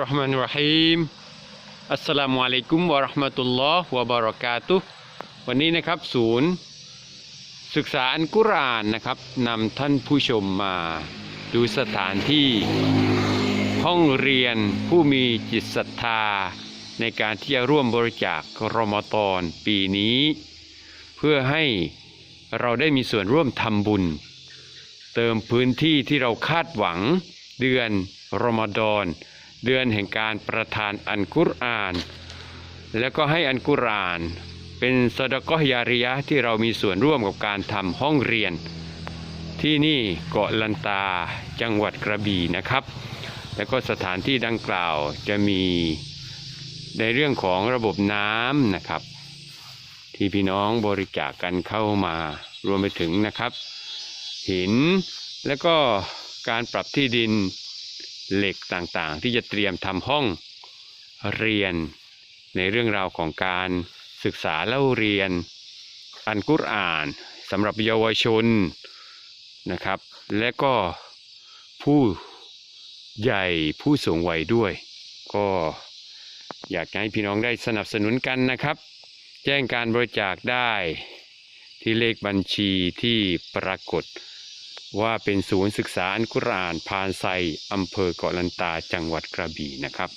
รเราะห์มานิรเรฮีมอัสสลามุอะลัยกุมวะราะห์มะตุลลอฮ์วะบารากาตุวันนี้นะครับศูนย์ ศึกษาอันกุรอานนะครับนำท่านผู้ชมมาดูสถานที่ห้องเรียนผู้มีจิตศรัทธา ในการที่จะร่วมบริจาครอมฎอนปีนี้ เพื่อให้เราได้มีส่วนร่วมทำบุญ เติมพื้นที่ที่เราคาดหวังเดือนรอมฎอน เดือนแห่งการประทานอันกุรอาน แล้วก็ให้อันกุรอาน เป็นสดกอยาริยะที่เรามีส่วนร่วมกับการทำห้องเรียน ที่นี่เกาะลันตาจังหวัดกระบี่นะครับ แล้วก็สถานที่ดังกล่าวจะมีในเรื่องของระบบน้ำนะครับ ที่พี่น้องบริจาคกันเข้ามารวมไปถึงนะครับ หินแล้วก็การปรับที่ดิน เหล็กต่างๆ ที่จะเตรียมทำห้องเรียน ในเรื่องราวของการศึกษาเล่าเรียน อันกุรอานสำหรับเยาวชนนะครับ และก็ผู้ใหญ่ผู้สูงวัยด้วย ก็อยากให้พี่น้องได้สนับสนุนกันนะครับ แจ้งการบริจาคได้ที่เลขบัญชีที่ปรากฏ ว่าเป็นศูนย์ศึกษาอันกุรอานพานไซอำเภอเกาะลันตาจังหวัดกระบี่นะครับ